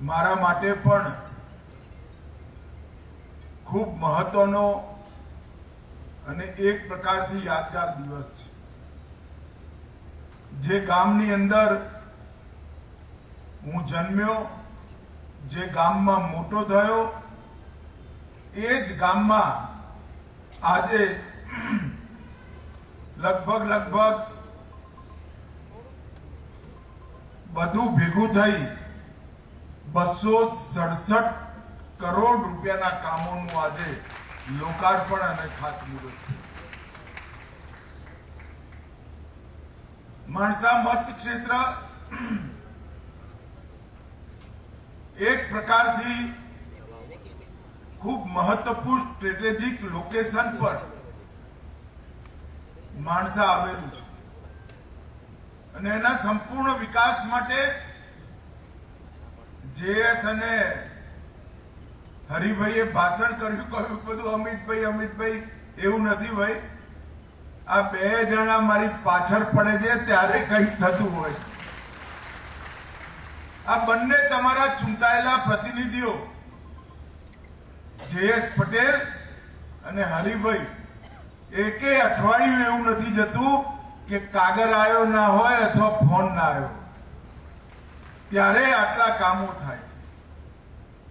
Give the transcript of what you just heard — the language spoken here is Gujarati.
મારા માટે પણ ખૂબ મહત્વનો અને એક પ્રકારથી યાદગાર દિવસ છે. જે ગામની અંદર હું જન્મ્યો, જે ગામમાં મોટો થયો, એ જ ગામમાં આજે લગભગ લગભગ બધું ભેગું થઈ બસો સડસઠ કરોડ રૂપિયાના કામોનું આજે લોકાર્પણ અને ખાતમુહૂર્ત. માણસા મત ક્ષેત્ર એક પ્રકારથી ખૂબ મહત્વપૂર્ણ સ્ટ્રેટેજિક લોકેશન પર માણસા આવેલું છે અને એના સંપૂર્ણ વિકાસ માટે જેએસ અને હરિભાઈએ ભાષણ કર્યું, કહ્યું બધું, અમિતભાઈ અમિતભાઈ, એવું નથી ભાઈ. આ બે જણા મારી પાછળ પડે છે, ત્યારે કંઈક થતું હોય. આ બંને તમારા ચૂંટાયેલા પ્રતિનિધિઓ, જેએસ પટેલ અને હરિભાઈ, એકે અઠવાડિયું એવું નથી જતું કે કાગળ આવ્યો ના હોય અથવા ત્યારે આટલા કામો થાય.